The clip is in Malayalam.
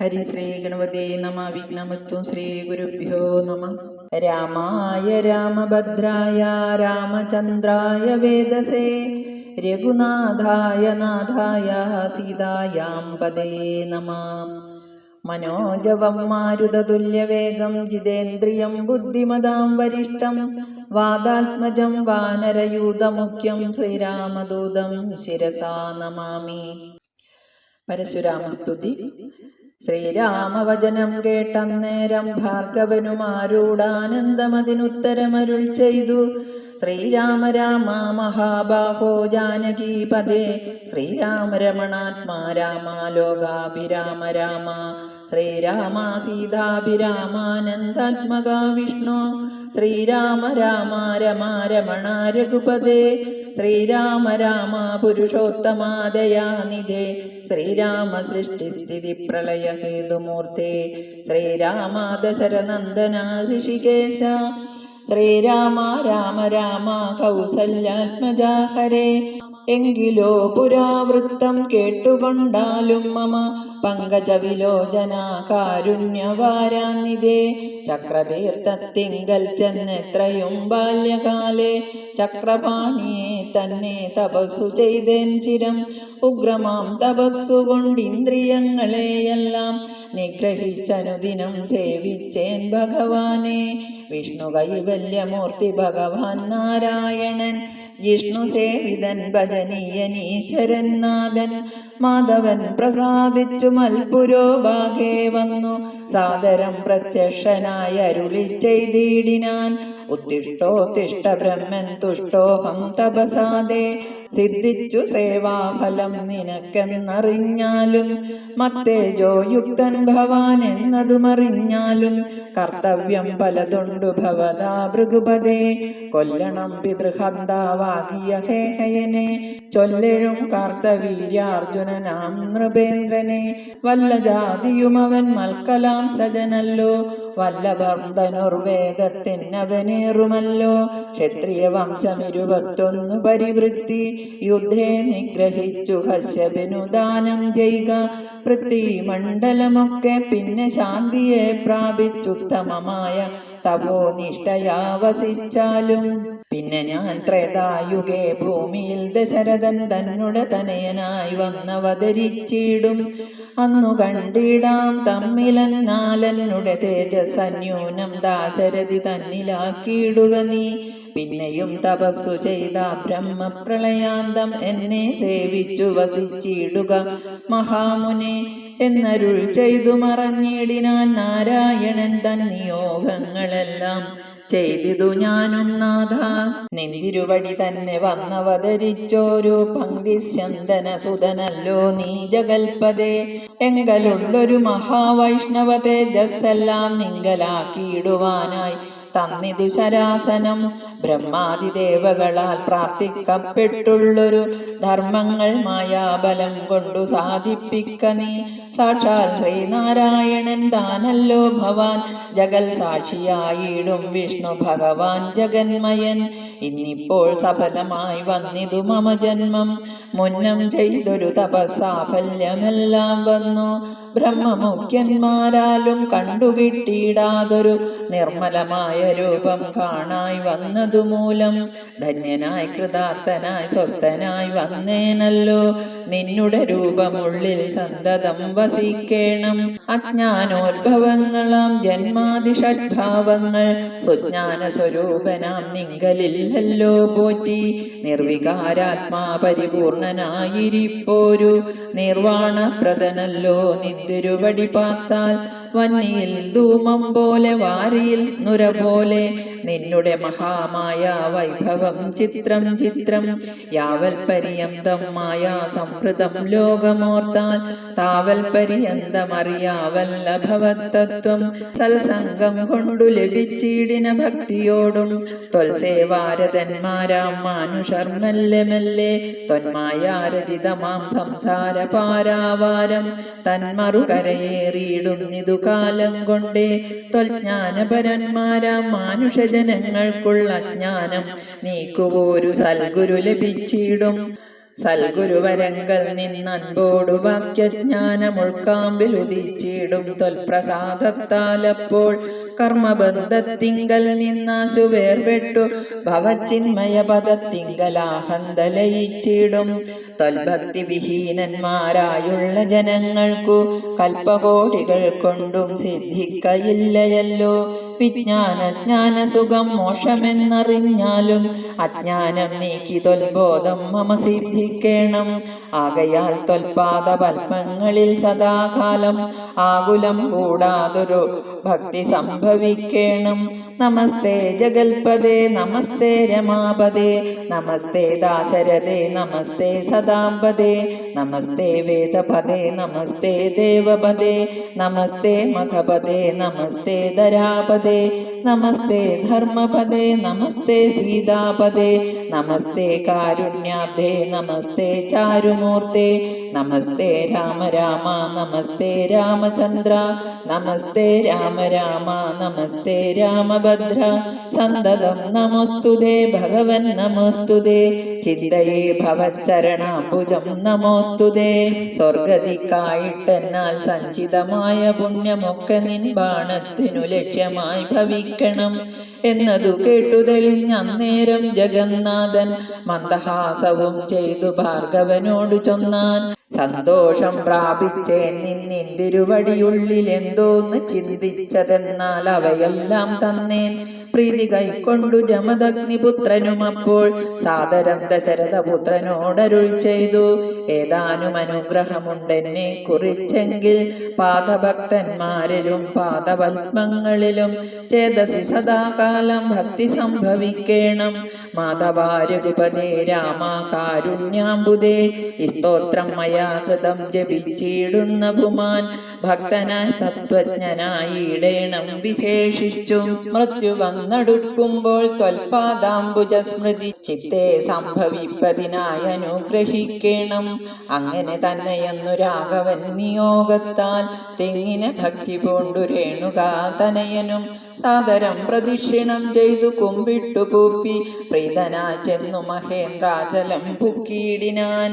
ഹരിശ്രീ ഗണപതേ നമ. വിഘ്നമസ്തു ശ്രീ ഗുരുഭ്യോ നമ. രാമായ രാമഭദ്രായ രാമചന്ദ്രായ വേദസേ. രഘുനാഥായ നാഥായ സീതായാം പദേ നമ. മനോജവം മാരുതതുല്യവേഗം ജിതേന്ദ്രിയം ബുദ്ധിമതാം വരിഷ്ടം വാദാത്മജം വാനരയൂതമുഖ്യം ശ്രീരാമദൂതം ശിരസാ നമാമി. പരശുരാമസ്തുതി ശ്രീരാമവചനം കേട്ടന്നേരം ഭാർഗവനുമാരൂടാനന്ദമതിനുത്തരമരുൾ ചെയ്തു. ശ്രീരാമ രാമ മഹാബാഹോ ജാനകീപദേ ശ്രീരാമ രമണാത്മാ രാമ ലോകാഭിരാമ രാമ. ശ്രീരാമ സീതാഭിരാമാനന്ദാത്മക വിഷ്ണു. ശ്രീരാമ രാമ രമ രമണ രഘുപദേ ശ്രീരാമ രാമ പുരുഷോത്തമാദയാനിധേ ശ്രീരാമ സൃഷ്ടിസ്ഥിതി പ്രളയ ഹേതുമൂർത്തേ ശ്രീരാമ ദശരനന്ദന ഋഷികേശ ശ്രീരാമ രാമ രാമ കൗസല്യാത്മജാഹരേ എങ്കിലോ പുരാവൃത്തം കേട്ടുകൊണ്ടാലും മമ പങ്കജവിലോചന കാരുണ്യവാരാനിതേ ചക്രതീർത്ഥത്തിങ്കൽ ചെന്നെത്രയും ബാല്യകാലേ. ചക്രപാണിയെ തന്നെ തപസ്സു ചെയ്തേൻ ചിരം. ഉഗ്രമാം തപസ്സുകൊണ്ടിന്ദ്രിയങ്ങളെയെല്ലാം നിഗ്രഹിച്ചനുദിനം സേവിച്ചേൻ ഭഗവാനെ. വിഷ്ണു കൈവല്യമൂർത്തി ഭഗവാൻ നാരായണൻ. ജിഷ്ണു സേവിതൻ ഭജനീയനീശ്വരൻ നാഥൻ മാധവൻ പ്രസാദിച്ചു മൽപുരോഭാഗേ വന്നു. സാദരം പ്രത്യക്ഷനായ അരുളി ചെയ്തിടിനാൻ. ഉത്തിഷ്ടോത്തിഷ്ട ബ്രഹ്മൻ തുഷ്ടോഹം തപസാദേ. സിദ്ധിച്ചു സേവാഫലം നിനക്കെന്നറിഞ്ഞാലും മത്തേജോ യുക്തൻ ഭവാൻ എന്നതുമറിഞ്ഞാലും കർത്തവ്യം പലതുണ്ടു ഭവതാ ഭൃഗുപതേ. കൊല്ലണം പിതൃഹന്താവാകിയ ഹേഹയനെ. ചൊല്ലഴും കാർത്തവീര്യാർജുനനാം നൃപേന്ദ്രനെ. വല്ല ജാതിയുമവൻ മൽക്കലാം സജനല്ലോ. വല്ലഭം ധനുർവേദത്തിനവനേറുമല്ലോ ക്ഷത്രിയ വംശമിരുപത്തൊന്നു പരിവൃത്തി. യുദ്ധേ നിഗ്രഹിച്ചു കശ്യപിനു ദാനം ചെയ്യുക പൃഥ്വിമണ്ഡലമൊക്കെ പിന്നെ ശാന്തിയെ പ്രാപിച്ചുത്തമമായ തപോനിഷ്ഠയാ വസിച്ചാലും പിന്നെ ഞാൻ ത്രേതായുഗേ ഭൂമിയിൽ ദശരഥൻ തന്നുടെ തനയനായി വന്നവതരിച്ചിടും. അന്നു കണ്ടിടാം തമ്മിലെന്നാലെന്നുടെ തേജസ്സന്യൂനം ദാശരഥി തന്നിലാക്കിയിടുക നീ. പിന്നെയും തപസ്സു ചെയ്ത ബ്രഹ്മപ്രളയാന്തം എന്നെ സേവിച്ചു വസിച്ചിടുക. മഹാമുനെ എന്നരുൾ ചെയ്തു മറഞ്ഞിടിനാൻ നാരായണൻ തൻ നിയോഗങ്ങളെല്ലാം ചെയ്തിതു ഞാനും നാഥ. നിന്തിരുവടി തന്നെ വന്നവതരിച്ചോരു പങ്ക്തിസ്യന്തന സുതനല്ലോ നീ ജഗൽപതേ. എങ്കലുള്ളൊരു മഹാവൈഷ്ണവ തേജസ്സെല്ലാം നിങ്കലാക്കിയിടുവാനായി. തന്നിതു ശരാസനം. ബ്രഹ്മാതിദേവകളാൽ പ്രാർത്ഥിക്കപ്പെട്ടുള്ളൊരു ധർമ്മങ്ങൾ മായാബലം കൊണ്ടു സാധിപ്പിക്ക നീ. സാക്ഷാൽ ശ്രീനാരായണൻ താനല്ലോ ഭവാൻ. ജഗൽ സാക്ഷിയായിടും വിഷ്ണു ഭഗവാൻ ജഗന്മയൻ. ഇന്നിപ്പോൾ സഫലമായി വന്നിതു മമ ജന്മം. മുന്നം ചെയ്തൊരു തപസ്സാഫല്യമെല്ലാം വന്നു. ബ്രഹ്മമുഖ്യന്മാരാലും കണ്ടുകിട്ടിയിടാതൊരു നിർമ്മലമായ രൂപം കാണായി വന്നതുമൂലം ധന്യനായി കൃതാർത്ഥനായി സ്വസ്ഥനായി വന്നേനല്ലോ. നിന്നുടെ രൂപമുള്ളിൽ സന്തതം വസിക്കേണം. അജ്ഞാനോത്ഭവങ്ങളാം ജന്മാതിഷഡ്ഭാവങ്ങൾ സുജ്ഞാന സ്വരൂപനാം നിങ്കലില്ലല്ലോ പോറ്റി. നിർവികാരാത്മാ പരിപൂർണനായിരിപ്പോരു നിർവാണപ്രദനല്ലോ നിദ്രുപടി പാർത്താൽ വന്നിയിൽ ധൂമം പോലെ വാരിയിൽ നുര പോലെ നിന്നുടെ മഹാമായ വൈഭവം ചിത്രം ചിത്രം യാവൽ പര്യന്തം മായ സംഭൃതം ലോകമോർത്താൽ താവൽ പര്യന്തമറിയാവല്ലഭവത്തത്വം സൽസംഗം കൊണ്ടു ലഭിച്ചിടിന ഭക്തിയോടും തൊൽസേവാരതന്മാരാം മാനുഷർ മെല്ലെ മെല്ലെ തൊന്മായാരചിതമാം സംസാര പാരാവാരം തന്മറുകരയേറിയിടും നിതുകാലം കൊണ്ടേ ത്വൽജ്ഞാനപരന്മാരാം മാനുഷജനങ്ങൾക്കുള്ള അജ്ഞാനം നീക്കുവോരു സൽഗുരു ലഭിച്ചിടും. സൽഗുരുവരങ്കൽ നിന്നൻപോടു വാക്യജ്ഞാനമുൾക്കാമ്പിൽ ഉദിച്ചിടും തൊൽപ്രസാദത്താലപ്പോൾ കർമ്മബന്ധത്തിങ്കൽ നിന്നാശു വേർപെട്ടു ഭവചിന്മയ പദത്തിങ്കലാഹന്തലയിച്ചിടും തൊൽഭക്തി വിഹീനന്മാരായുള്ള ജനങ്ങൾക്കു കൽപ്പകോടികൾ കൊണ്ടും സിദ്ധിക്കയില്ലയല്ലോ. വിജ്ഞാനജ്ഞാന സുഖം മോക്ഷമെന്നറിഞ്ഞാലും അജ്ഞാനം നീക്കി തൊൽബോധം മമ സിദ്ധിക്കേണം ആകയാൽ തൊൽപാദ പത്മങ്ങളിൽ സദാകാലം ആകുലം കൂടാതൊരു ഭക്തി സംഭവിക്കേണം. നമസ്തേ ജഗൽപദേ നമസ്തേ രമാപദേ നമസ്തേ ദാശരഥേ നമസ്തേ സദാംബദേ നമസ്തേ വേദപദേ നമസ്തേ ദേവപദേ നമസ്തേ മഖപദേ നമസ്തേ ധരാപദേ നമസ്തേ ധർമ്മപദേ നമസ്തേ സീതാപദേ നമസ്തേ കാരുണ്യാബ്ദേ നമസ്തേ ചാരുമൂർത്തേ നമസ്തേ രാമ രാമ നമസ്തേ രാമചന്ദ്ര നമസ്തേ രാമ രാമ നമസ്തേ രാമഭദ്ര. സന്തതം നമോസ്തുതേ ഭഗവൻ നമോസ്തുതേ ചിന്തയേ ഭവച്ചരണാംബുജം നമോസ്തുതേ. സ്വർഗതിക്കായിട്ടെന്നാൽ സഞ്ചിതമായ പുണ്യമൊക്കെ നിൻ ബാണത്തിനു ലക്ഷ്യമായി ഭവിക്കണം എന്നതു കേട്ടു തെളിഞ്ഞന്നേരം ജഗന്നാഥൻ മന്ദഹാസവും ചെയ്തു ഭാർഗവനോട് ചൊന്നാൻ. സന്തോഷം പ്രാപിച്ചേൻ നിന്നിന്തിരുവടിയുള്ളിൽ എന്തോന്ന് ചിന്തിച്ചതെന്നാൽ അവയെല്ലാം തന്നേൻ. പ്രീതി കൈക്കൊണ്ടു ജമദഗ്നിപുത്രനും അപ്പോൾ സാദരം ദശരഥപുത്രനോടരുൾ ചെയ്തു. ഏതാനും അനുഗ്രഹമുണ്ടെന്നെ കുറിച്ചെങ്കിൽ പാദഭക്തന്മാരിലും പാദപത്മങ്ങളിലും ചേതസി സദാകാലം ഭക്തി സംഭവിക്കേണം. മാധവാരഘുപതേ രാമ കാരുണ്യാംബുദേ ഈ സ്തോത്രം മയാ കൃതം ജപിച്ചിടുന്ന ഭുമാൻ ഭക്തനായി തത്വജ്ഞനായിടേണം വിശേഷിച്ചു. മൃത്യു വന്നടുക്കുമ്പോൾ ത്വൽപാദാംബുജ സ്മൃതി ചിത്തെ സംഭവിപ്പതിനായി അനുഗ്രഹിക്കണം. അങ്ങനെ തന്നെയെന്നു രാഘവൻ നിയോഗത്താൽ തെങ്ങിനെ ഭക്തി പൂണ്ടു രേണുക തനയനും സാദരം പ്രദക്ഷിണം ചെയ്തു കുമ്പിട്ടു കൂപ്പി പ്രീതനായി ചെന്നു മഹേന്ദ്രാചലം പുക്കിയിടിനാൻ